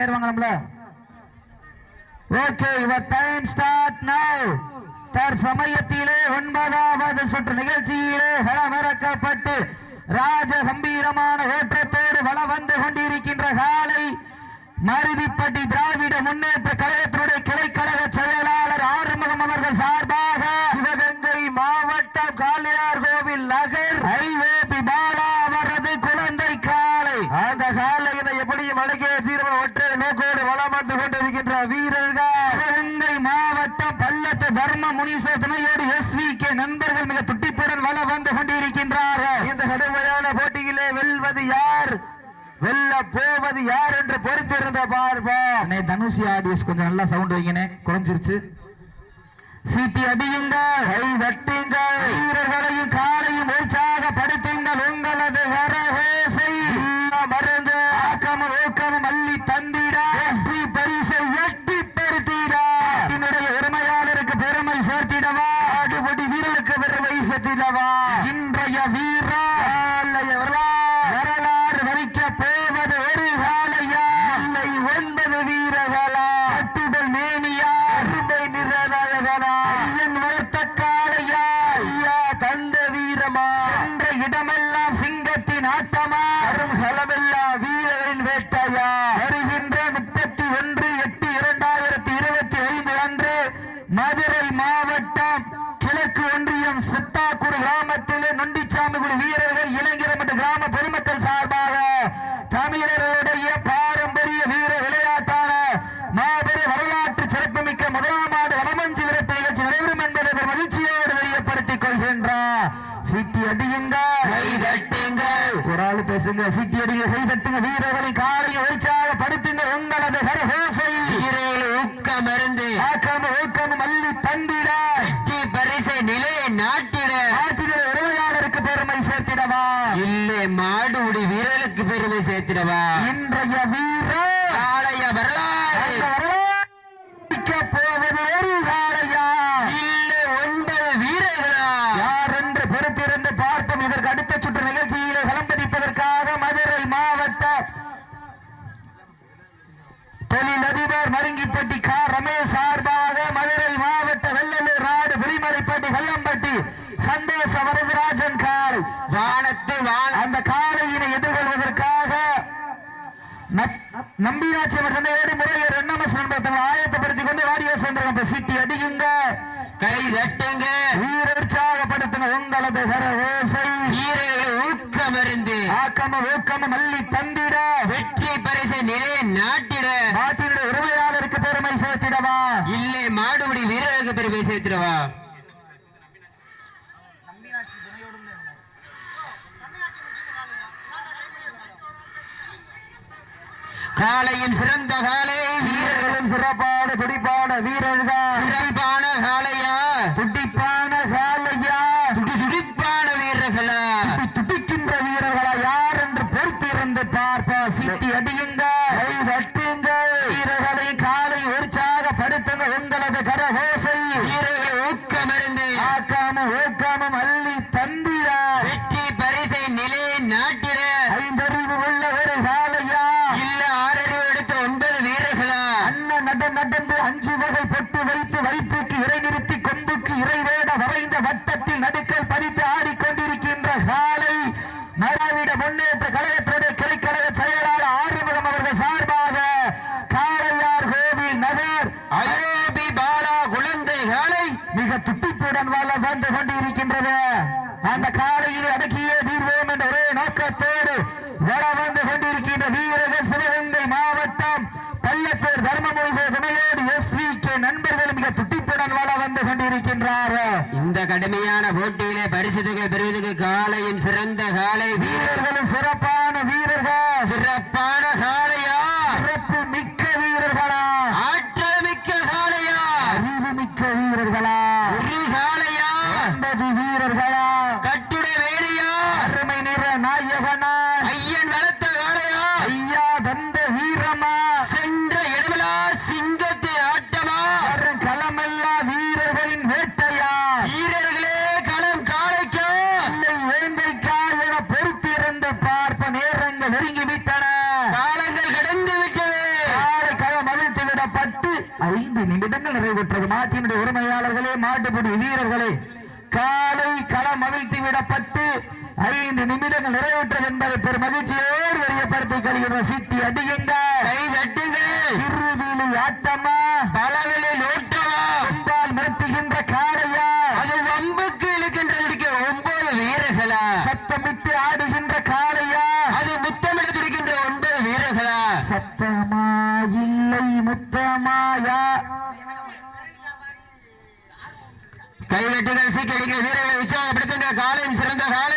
ஏறுவாங்களாம்ல okay your time start now தற்சமயத்திலே ஒன்பதாவது சுற்று நிகழ்ச்சியிலே களமிறக்கப்பட்டு ராஜ கம்பீரமான ஓட்டத்தோடு வள வந்து கொண்டிருக்கின்ற காலை மருதிப்பட்டி திராவிட முன்னேற்ற கழகத்தினுடைய கிளைக்கழக செயலாளர் ஆறுமுகம் அவர்கள் சார் சிவகங்கை மாவட்டம் காளையார் கோவில் நகர் ஐஓபி பாலா அவரது குழந்தை காலை அந்த காலையினை எப்படியும் அடக்கிய தீர்வு ஒற்றை நோக்கோடு வளம் வந்து கொண்டிருக்கின்ற வீரர்கள் சிவகங்கை மாவட்டம் பல்லத்து தர்ம முனீஸ்வர துணையோடு எஸ் நண்பர்கள் மிக துட்டிப்புடன் வள வந்து கொண்டிருக்கின்றார்கள். இந்த கடுமையான போட்டியிலே வெல்வது யார்? வெல்ல போவது யார் என்று பொறுத்திருந்த பார்ப்போம். தனுஷி ஆடியன்ஸ் கொஞ்சம் நல்லா சவுண்ட் வைங்கனே குறைஞ்சிருச்சு. சீட்டி அடியுங்க கை தட்டுங்க வீரர்களையும் காலையும் உற்சாகப்படுத்துங்கள். உங்களது வரவேசை மருந்து. ஆக்கமும் ஊக்கமும் அள்ளி தந்திட வெற்றி பரிசை எட்டி பெருத்திட நாட்டினுடைய உரிமையாளருக்கு பெருமை சேர்த்திடவா ஆடுபடி வீரருக்கு பெருமை சேர்த்திடவா இன்றைய வீரா நாளைய வரலாறு வரலாறு வரிக்க போவது ஒரு காலையா இல்லை ஒன்பது வீரர்களா கட்டுதல் மேனியா அருமை நிறதழகனா ஐயன் வளர்த்த காளையா ஐயா தந்த வீரமா சென்ற இடமெல்லாம் சிங்கத்தின் ஆட்டமா வரும் களமெல்லாம் வீரரின் வேட்டையா வருகின்ற முப்பத்தி ஒன்று எட்டு இரண்டாயிரத்தி இருபத்தி ஐந்து அன்று மதுரை மாவட்டம் கிழக்கு ஒன்றியம் சித்தாக்கூர் கிராமத்திலே நொண்டிச்சாமிகுடி வீரர்கள் இளைஞர் மற்றும் கிராம பொதுமக்கள் சார்பாக தமிழர்களுடைய பாரம்பரிய வீர விளையாட்டான மாபெரும் வரலாற்று சிறப்புமிக்க முதலாம் ஆண்டு வடமஞ்சி விரட்டு நிகழ்ச்சி நடைபெறும் என்பதை பெரும் மகிழ்ச்சியோடு தெரியப்படுத்திக் கொள்கின்றார் சீட்டி அடியுங்க ஒரு ஆள் பேசுங்க சீட்டி அடிங்க கை தட்டுங்க வீரர்களை காலையை உற்சாகப்படுத்துங்க உங்களது கரகோசை. ஊக்கமருந்து ஆக்காம ஊக்காம மல்லி தந்திட. வெற்றி பரிசை நிலையை நாட்டிட. நாட்டினுடைய உரிமையாளருக்கு பெருமை சேர்த்திடவா. இல்லை மாடுபடி வீரர்களுக்கு பெருமை சேர்த்திடவா இன்றைய வீரர் காளைய வரலாறு அந்த வரலாற்றிக்க போவது ஒரு காளையா இல்லை ஒன்பது வீரர்களா யார் என்று பொறுத்திருந்து பார்ப்போம் இதற்கு அடுத்த சுற்று நிகழ்ச்சியிலே களம்பதிப்பதற்காக மதுரை மாவட்ட தொழிலதிபர் மருங்கிப்பட்டி கா. ரமேஷ் சார்பாக மதுரை மாவட்ட வெள்ளலூர் நாடு புலிமலைப்பட்டி வெள்ளம்பட்டி சந்தேச வரதராஜன் கால். வானத்து வான அந்த காலையினை எதிர்கொள்வதற்காக நப்- நம்பிராட்சி அவர் தந்தையோடு முறையர் என்எம்எஸ் நண்பர் தங்களை ஆயத்தப்படுத்திக் கொண்டு வாடியோ சென்றாங்க சீட்டி அடியுங்க கை தட்டுங்க. வீர உற்சாகப்படுத்துங்க உங்களது கர ஓசை. வீரர்கள் மல்லி தந்திட வெற்றி பரிசை நிலையை நாட்டிட நாட்டினுடைய உரிமையாளருக்கு பெருமை சேர்த்திடவா இல்லை மாடுபடி வீரர்களுக்கு பெருமை சேர்த்திடவா? காலையும் சிறந்த காலை வீரர்களும் சிறப்பான துடிப்பான வீரர்கள் சிறப்பான காளையா துடிப்பான காலையா துடி துடிப்பான வீரர்களா துடி துடிக்கின்ற வீரர்களா யார் என்று பொறுத்திருந்து பார்ப்பா சீட்டி அடியுங்க கை தட்டுங்க வீரர்களை காலை உற்சாகப்படுத்துங்க உங்களது கரகோசை வீரர்கள் ஊக்கமருந்து ஆக்காம ஊக்காம அள்ளி தந்திட வெற்றி பரிசை நிலையை நாட்டிட ஐந்தறிவு உள்ள ஒரு காலையா இல்ல ஆறறிவு எடுத்த ஒன்பது வீரர்களா? அண்ணன் நட நடந்து அஞ்சு வகை பொட்டு வைத்து வைப்புக்கு இறை நிறுத்தி கொம்புக்கு இறைவேட வரைந்த வட்டத்தில் நடுக்கல் பதித்து ஆடிக்கொண்டிருக்கின்ற காலை மராவிட முன்னேற்ற கழகத்தினுடைய கிளைக்கழக செயலாளர் ஆறுமுகம் அவர்கள் சார்பாக காளையார் கோவில் நகர் அயோபி பாலா குழந்தை காளை மிக துட்டிப்புடன் வாழ வந்து கொண்டிருக்கின்றது. அந்த காலையில் அடக்கியே தீர்வோம் என்ற ஒரே நோக்கத்தோடு வர வந்து கொண்டிருக்கின்ற வீரர்கள் சிவகங்கை மாவட்டம் பள்ளத்தூர் தர்மமூச துணையோடு எஸ் வி கே நண்பர்கள் மிக துட்டிப்புடன் வாழ வந்து கொண்டிருக்கின்றார். இந்த கடுமையான போட்டி ஐந்து நிமிடங்கள் நிறைவேற்றது. மாற்றினுடைய உரிமையாளர்களே மாட்டுப்படி வீரர்களே காலை களம் அவிழ்த்து விடப்பட்டு ஐந்து நிமிடங்கள் நிறைவேற்றது என்பதை பெரும் மகிழ்ச்சியோடு வெளியப்படுத்திக் கொள்கிற சித்தி அடிகின்ற ஆட்டமா? பல ராஜா கைதட்டுகள் சீக்கிரங்க வீரர்களை உற்சாகப்படுத்துங்க. காலையும் சிறந்த காலை.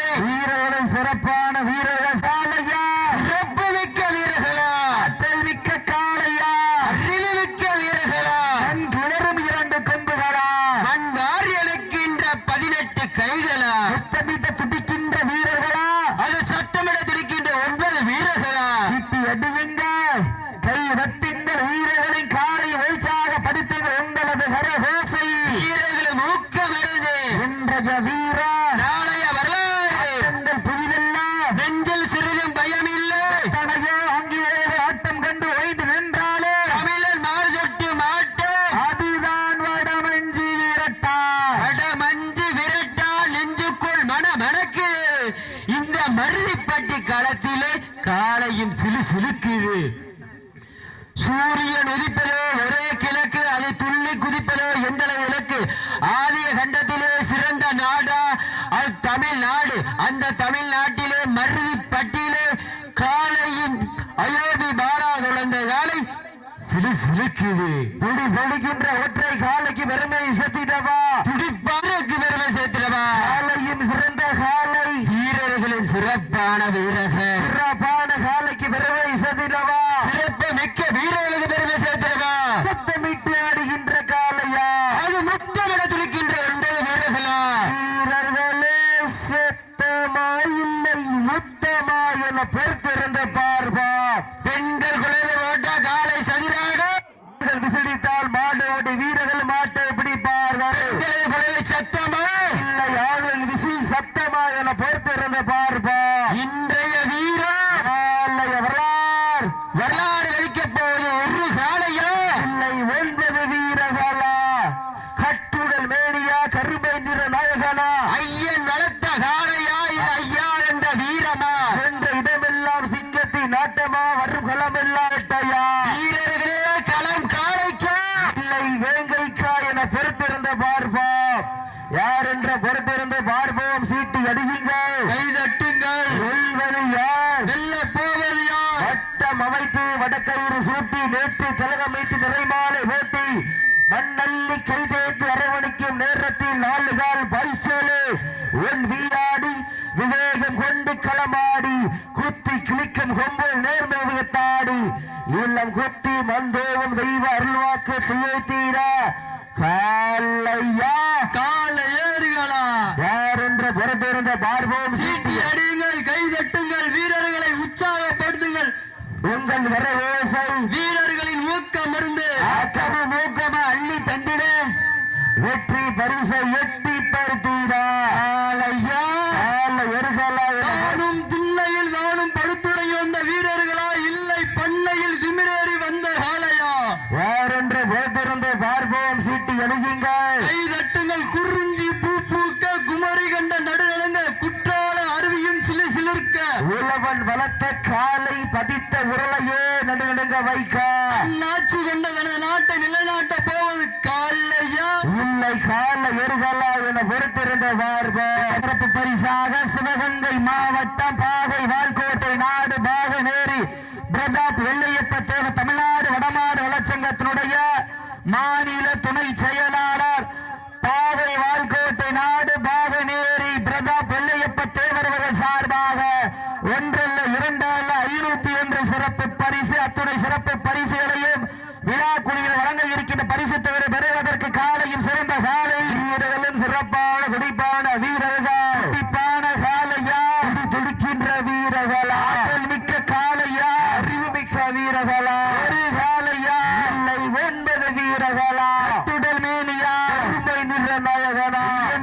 சிலி சிலிக்குது. பிடி வலிக்கின்ற ஒற்றை காலைக்கு பெருமையை சேர்த்திட்டவா சிரிப்பாருக்கு அந்த பார் திருக்கரையில் சிறப்பி நேற்று கழகம் வைத்து நிறைமாலை ஓட்டி மண்ணள்ளி கைதேற்று அரவணைக்கும் நேரத்தில் நாலு கால் பைசேலே உன் வீராடி விவேகம் கொண்டு களமாடி குத்தி கிளிக்கும் கொம்பல் நேர்மையத்தாடி இல்லம் குத்தி மந்தோவம் தெய்வ அருள்வாக்கு துயத்தீரா காலையா? காலை ஏறுகளா? யார் என்ற பொறுப்பிருந்த பார்வோம் தன் வர ஓசை வீரர்களின் ஊக்க மருந்து. ஆக்கமும் ஊக்கமா அள்ளி தந்திட வெற்றி பரிசை எட்டு மாவட்டம் பாகை வால்கோட்டை நாடு பாகநேரி பிரதாப் வெள்ளையப்ப தேவ தமிழ்நாடு வடமாடு வளர்ச்சங்கத்தினுடைய மாநில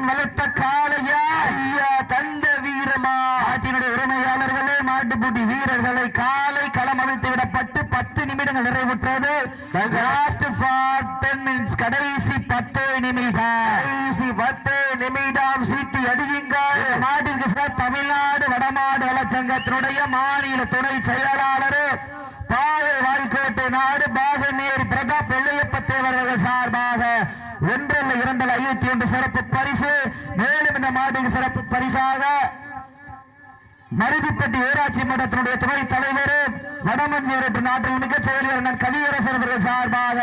வளர்த்த உரிமையாளர்களே மாட்டுப்பூட்டி வீரர்களை காலை களம் விடப்பட்டு பத்து நிமிடங்கள் நிறைவுற்றது. லாஸ்ட் மினிட்ஸ் கடைசி பத்து நிமிடம். நிமிடம். சீட்டு அடியுங்கள். மாட்டிற்கு தமிழ்நாடு வடமாடு வள மாநில துணை செயலாளர் மாட்டுக்கு சிறப்பு பரிசாக மருதிப்பட்டி ஊராட்சி மன்றத்தினுடைய துணை தலைவர் வடமஞ்சூரட்டு நாட்டில் மிக செயலர் கவியரசர் அவர்கள் சார்பாக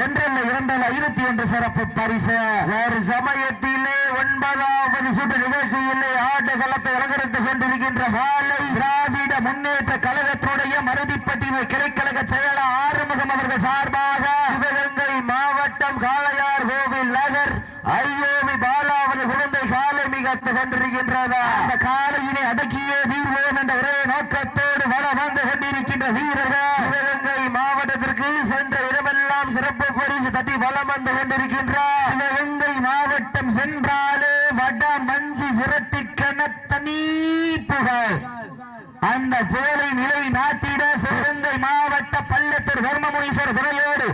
ஒன்றல்ல இரண்டல்ல ஐநூத்தி ஒன்று சிறப்பு பரிசு. ஒரு சமயத்திலே ஒன்பதாவது சுற்று நிகழ்ச்சியிலே ஆட்டு களத்தை அலங்கரித்துக் கொண்டிருக்கின்ற காலை திராவிட முன்னேற்ற கழகத்தினுடைய மருதிப்பட்டி கிளைக்கழக செயலர் ஆறுமுகம் அவர்கள் சார் சிவகங்கை மாவட்டம் காளையார் கோவில் நகர் ஐயோவி பாலாவது குழந்தை காலை மிகத்துக் கொண்டிருக்கின்றதா அந்த காலையினை அடக்கியே வீழ்வோம் என்ற ஒரே நோக்கத்தோடு வள வந்து கொண்டிருக்கின்ற வீரர்கள். சிவகங்கை மாவட்டத்திற்கு சென்ற இடமெல்லாம் சிறப்பு பரிசு தட்டி வலம் வந்து கொண்டிருக்கின்றார் சிவகங்கை மாவட்டம் என்றாலே வட மஞ்சு விரட்டி கணத்தனி புகழ். அந்த புகழை நிலை நாட்டிட சிவகங்கை மாவட்ட பள்ளத்தூர் தர்மமுனீஸ்வரர் துணையோடு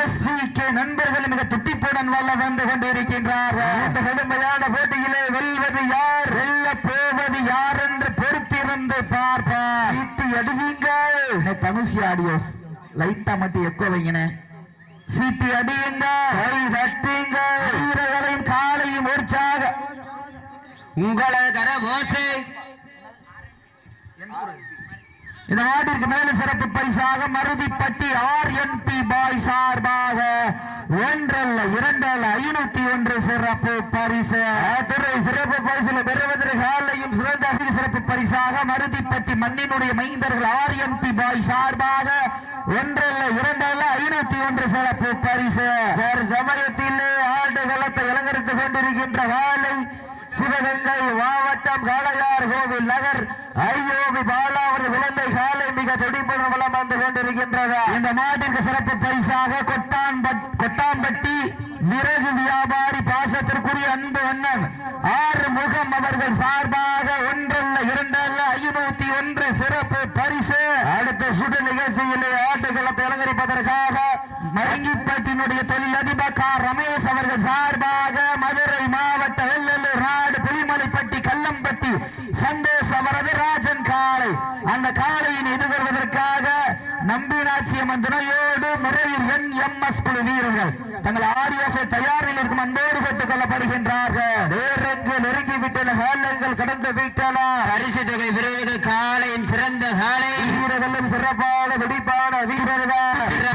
எஸ் வி கே நண்பர்கள் மிக துட்டிப்புடன் வல்ல வந்து கொண்டிருக்கின்றார்கள். இந்த கடுமையான போட்டியிலே வெல்வது யார் வெல்ல போவது யார் என்று பொறுத்திருந்து பார்ப்பார் சீட்டி அண்ணே, தனுஷி ஆடியோஸ். லைட்டா மட்டும் எக்கோ வைங்கண்ணே. சீட்டி அடியுங்க கை தட்டுங்க வீரர்களின் காலையும் உற்சாக உங்களது கர ஓசை இந்த நாட்டிற்கு மேல சிறப்பு பரிசாக Maruthippatti R N B boy சார்பாக ஒன்றல்ல இரண்டல்ல ஐநூத்தி ஒன்று சிறப்பு பரிசு. சிறப்பு பரிசுல பெறுவதற்கு காலையும் சிறந்த சிறப்பு பரிசாக மருதிப்பட்டி மண்ணினுடைய மைந்தர்கள் ஆர் என் பி பாய் சார்பாக ஒன்றல்ல இரண்டல்ல ஐநூத்தி ஒன்று சிறப்பு பரிசு. சமயத்திலே ஆட்டு களத்தை அலங்கரித்துக் கொண்டிருக்கின்ற காலை சிவகங்கை மாவட்டம் காளையார் கோவில் நகர் ஐயோவி பாலாவது குழந்தை காலை மிக துடிப்புடன் வளம் வந்து கொண்டிருக்கின்றது. இந்த மாட்டிற்கு சிறப்பு பரிசாக கொட்டாம்பட்டி விறகு வியாபாரி பாசத்திற்குரிய அன்பு அண்ணன் ஆறு முகம் அவர்கள் சார் ஒன்றல்ல இரண்டல்ல ஐநூத்தி ஒன்று சிறப்பு பரிசு அடுத்த சுடு நிகழ்ச்சியிலே ஆட்டுக்களத்தை அலங்கரிப்பதற்காக மருங்கிப்பட்டினுடைய தொழிலதிபர் கா ரமேஷ் அவர்கள் சார்பாக மதுரை மாவட்ட வெள்ளலூர் நாடு புலிமலைப்பட்டி கல்லம்பட்டி சந்தோஷ் அவரது ராஜன் காளை அந்த காளையின் எதிர்கொள்வதற்காக நம்பினாட்சியம்மன் துணையோடு முறையில் என் எம் எஸ் குழு வீரர்கள் தங்கள் ஆடியோஸை தயாரில் இருக்கும் அன்போடு பெற்றுக் கொள்ளப்படுகின்றார்கள் நேரங்கு நெருங்கிவிட்டன காலங்கள் கடந்து விட்டன பரிசு தொகை விருதுகள் காலையின் சிறந்த காலை. வீரர்களும் சிறப்பான துடிப்பான வீரர்கள்.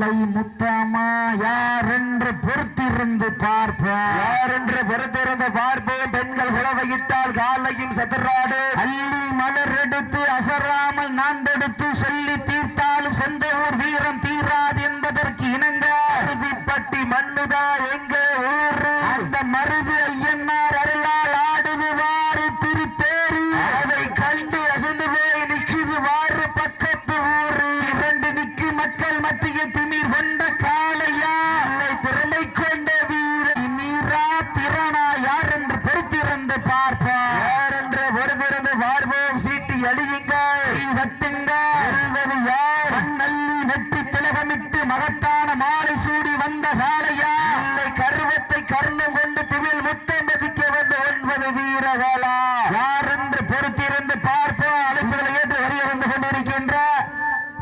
இல்லை முத்தமா யார் என்று பொறுத்திருந்து பார்ப்போம். யார் என்று பொறுத்திருந்து பார்ப்போம்? பெண்கள் குலவையிட்டால் காலையும் சதுராடு. அள்ளி மலர் எடுத்து அசராமல் நான் எடுத்து சொல்லி தீர்த்தாலும் சொந்த ஊர் வீரம் தீராது என்பதற்கு இணங்க அருதிப்பட்டி மண்ணுதா எங்க ஊரு அந்த மருது ஐயனார் அருளால் ஆடுது வாரு திருப்பேரி அதை கண்டு அசந்து போய் நிக்குது வாரு பக்கத்து ஊரு இரண்டு நிக்கு மக்கள் மத்திய திமிர் கொண்ட காளையா இல்லை திறமை கொண்ட வீரர் மீரா திறனா யார் என்று பொறுத்திருந்து பார்ப்போம் யார் என்று பொறுத்திருந்து பார்ப்போம் சீட்டி அடியுங்கள் கட்டுங்க வெல்வது யார் மண்ணல்லி நெட்டி திலகமிட்டு மகத்தான மாலை சூடி வந்த காளையா இல்லை கருவத்தை கர்ணம் கொண்டு திமிழ் முத்தம் பதிக்க வந்த ஒன்பது வீரர்களா யார் என்று பொறுத்திருந்து பார்ப்போம் அழைப்புகளை ஏற்று வருகை வந்து கொண்டிருக்கின்ற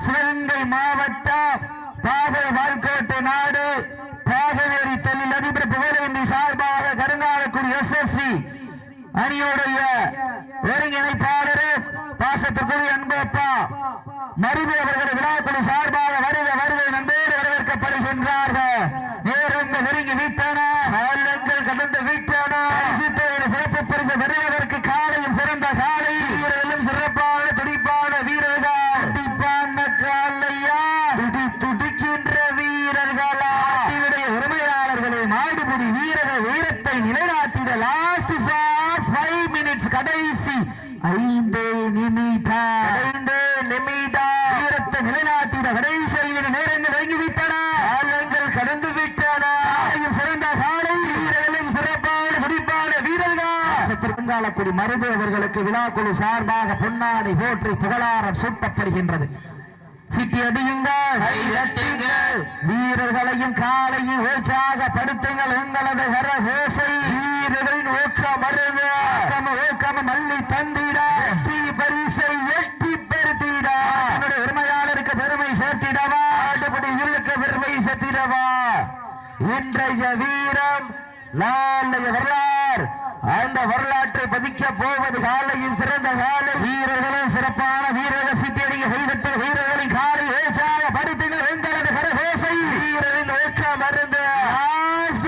சிவகங்கை மாவட்டம் பாகை வால்கோட்டை நாடு பாகவேரி தொழில் அதிபர் புகழேந்தி சார்பாக கருங்காலக்குடி எஸ்எஸ்வி அணியுடைய ஒருங்கிணைப்பாளர் பாசத்திற்குரிய அன்பப்பா மருது அவர்கள் விழாக்குழு சார்பாக வருக வருகை நன்போடு வரவேற்கப்படுகின்றார்கள் நேரங்கள் நெருங்கி விட்டன காலங்கள் கடந்து விட்டன பரிசுத்தொகையில் சிறப்பு பரிசு பெறுவதற்கு காலையும் சிறந்த காலை வீரர்களும் சிறப்பான துடிப்பான வீரர்கள் துடிப்பான காலையா துடி துடிக்கின்ற வீரர்களா நாட்டினுடைய உரிமையாளர்களே மாடுபிடி வீரர்கள் வீரத்தை நிலைநாட்டிட லாஸ்ட் ஃபைவ் மினிட்ஸ் கடைசி ஐந்து நிமிடம் ஐந்து நிமிடம் வீரத்தை கருங்காலக்குடி மருது அவர்களுக்கு விழாக்குழு சார்பாக பொன்னாடை போற்றி புகழாரம் சூட்டப்படுகின்றது. சிட்டி அடியுங்கள். வீரர்களையும் காலையும் உற்சாகப்படுத்துங்கள். உங்களது கர ஓசை வீரர்களின் ஊக்கம் மருது ஊக்கம் ஊக்கம் மல்லி தந்திட வெற்றி பரிசை எட்டி பெருத்திட என்னுடைய உரிமையாளருக்கு பெருமை சேர்த்திடவா அடுபடி உள்ளுக்கு பெருமை சேர்த்திடவா இன்றைய வீரம் நாளைய வரலாறு அந்த வரலாற்றை பதிக்க போவது காலையும் சிறந்த காலை வீரர்களும் சிறப்பான வீரக சித்தியடிங்க கைவிட்ட வீரர்களின் காலை ஏச்சாக படித்துங்கள் எங்களது பரபோசை வீரரின் ஊக்கம் மருந்து. Last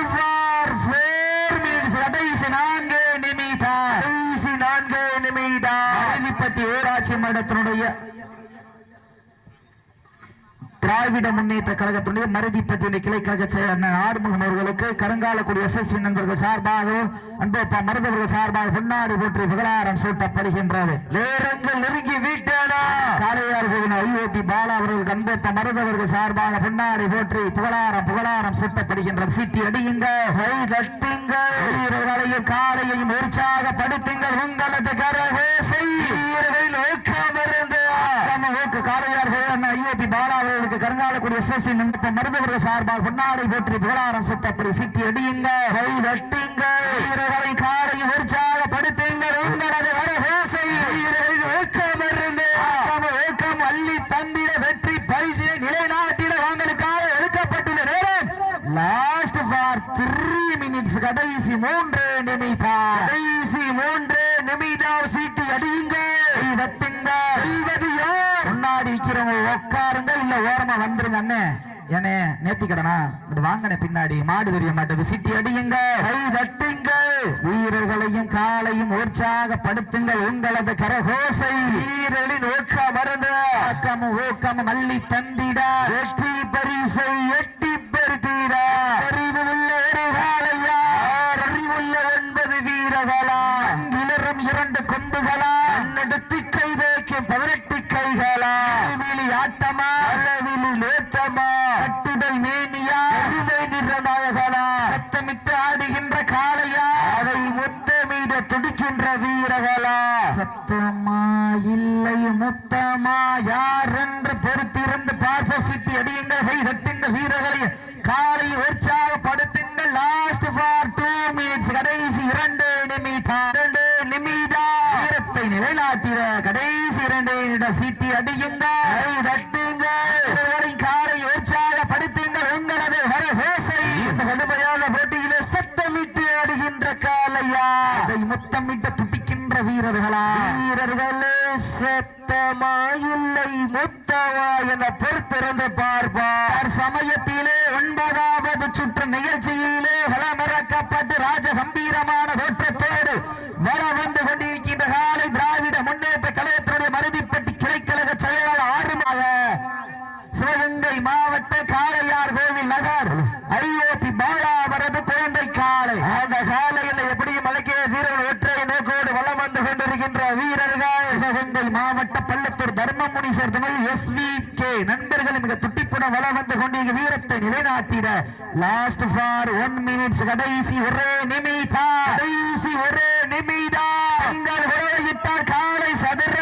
கடைசி நான்கு நிமிடம். கடைசி நான்கு நிமிடம். ஊராட்சி மன்றத்தினுடைய திராவிட முன்னேற்ற கழகத்துடைய மருதிப்பட்டியுடைய கிளை கழக செயலர் ஆறுமுகம் அவர்களுக்கு கருங்காலக்குடி எஸ்எஸ்வி நண்பர்கள் சார்பாகவும் அன்பப்பா மருதவர்கள் சார்பாக பொன்னாடி போற்றி புகழாரம் சூட்டப்படுகின்றது. நேரங்கள் நெருங்கி வீட்டேனா. காளையார் கோவில் ஐஓபி பாலா அவர்களுக்கு அன்பப்பா மருதவர்கள் சார்பாக பொன்னாடி போற்றி புகழாரம் புகழாரம் சூட்டப்படுகின்றது. சீட்டி அடியுங்க. கை தட்டுங்க வீரர்களையும் காலையையும் உற்சாகப்படுத்துங்கள். உங்களது கரகோசை. வீரர்களின் ஊக்கமிருந்து காளையார் கோவில் ஐஓபி பாலா அவர்களுக்கு கருங்காலக்குடி எஸ்எஸ்சி நம்ப சார்பாக பொன்னாடை போற்றி புகழாரம் சுட்டப்படி சிட்டி அடியுங்க. கை தட்டுங்க வீரர்களை காலையும் உற்சாகப்படுத்துங்கள். உங்களது வரகோசை வீரர்களின் ஊக்கம் இருந்து ஊக்கம் அள்ளி தந்திட வெற்றி பரிசு நிலைநாட்டிட வாங்களுக்காக எடுக்கப்பட்டுள்ள நேரம். லாஸ்ட் ஃபார் த்ரீ மினிட்ஸ் கடைசி மூன்று நிமிடம் கடைசி மூன்று நிமிடம் சீட்டி அடியுங்க கை தட்டுங்க வெல்வது யார் முன்னாடி இருக்கிறவங்க உட்காருங்க இல்ல ஓரமா வந்துருங்க அண்ணே ஏனே நேத்தி கடனா இப்படி வாங்கனே பின்னாடி. மாடு தெரிய மாட்டது. சிட்டி அடியுங்க. கை தட்டுங்க. வீரர்களையும் காலையும் உற்சாகப்படுத்துங்கள் உங்களது கரகோசை. வீரலின் ஊக்க மருந்து ஊக்கம் ஊக்கமும் மல்லி தந்திட உத்தமா யார் என்று பொறுத்திருந்து பார்ப்பசித்து சிட்டி அடியுங்கள் கை கட்டுங்கள் வீரர்களை. காலை ஒரு லாஸ்ட் ஃபார் டூ மினிட்ஸ் கடைசி இரண்டு நிமிடம் இரண்டு நிமிடம் வீரத்தை நிலைநாட்டிட கடைசி இரண்டு நிமிடம் சீட்டி அடியுங்கள் கை தட்டுங்கள் வீரர்களை காலை உற்சாகப்படுத்துங்கள் உங்களது ஹரஹோசை இந்த கடுமையான போட்டியிலே சத்தமிட்டு ஆடுகின்ற காலையா அதை முத்தமிட்டு துடிக்கின்ற வீரர்களா வீரர்களே சத்தமா இல்லை முத்தமா என பொறுத்திருந்து பார்ப்பார் சமயத்திலே ஒன்பதாவது சுற்று நிகழ்ச்சியிலே களமிறக்கப்பட்டு ராஜ கம்பீரமான தோற்றத்தோடு வர வந்து கொண்டிருக்கின்ற காலை திராவிட முன்னேற்ற கழகத்தினுடைய மருதிப்பட்டி கிளைக்கழக செயலாளர் ஆறுமாக சிவகங்கை மாவட்ட காளையார் கோவில் நகர் ஐஓபி பாலா அவரது குழந்தை காளை அந்த காலையில் எப்படியும் அழைக்கிற வீரர்கள் ஒற்றை நோக்கோடு வலம் வந்து கொண்டிருக்கின்ற வீரர்கள் சிவகங்கை மாவட்ட பள்ளத்தூர் தர்மமுனி சேர்த்தமை எஸ் வி கே நண்பர்கள் துட்டிப்புடன் வலம் வந்து கொண்டிருக்க வீரத்தை நிலைநாட்டிட. லாஸ்ட் ஃபார் ஒன் மினிட்ஸ் கடைசி ஒரே நிமிடா கடைசி ஒரே நிமிடா உங்கள் உறவையிட்டால் காலை சதுராடு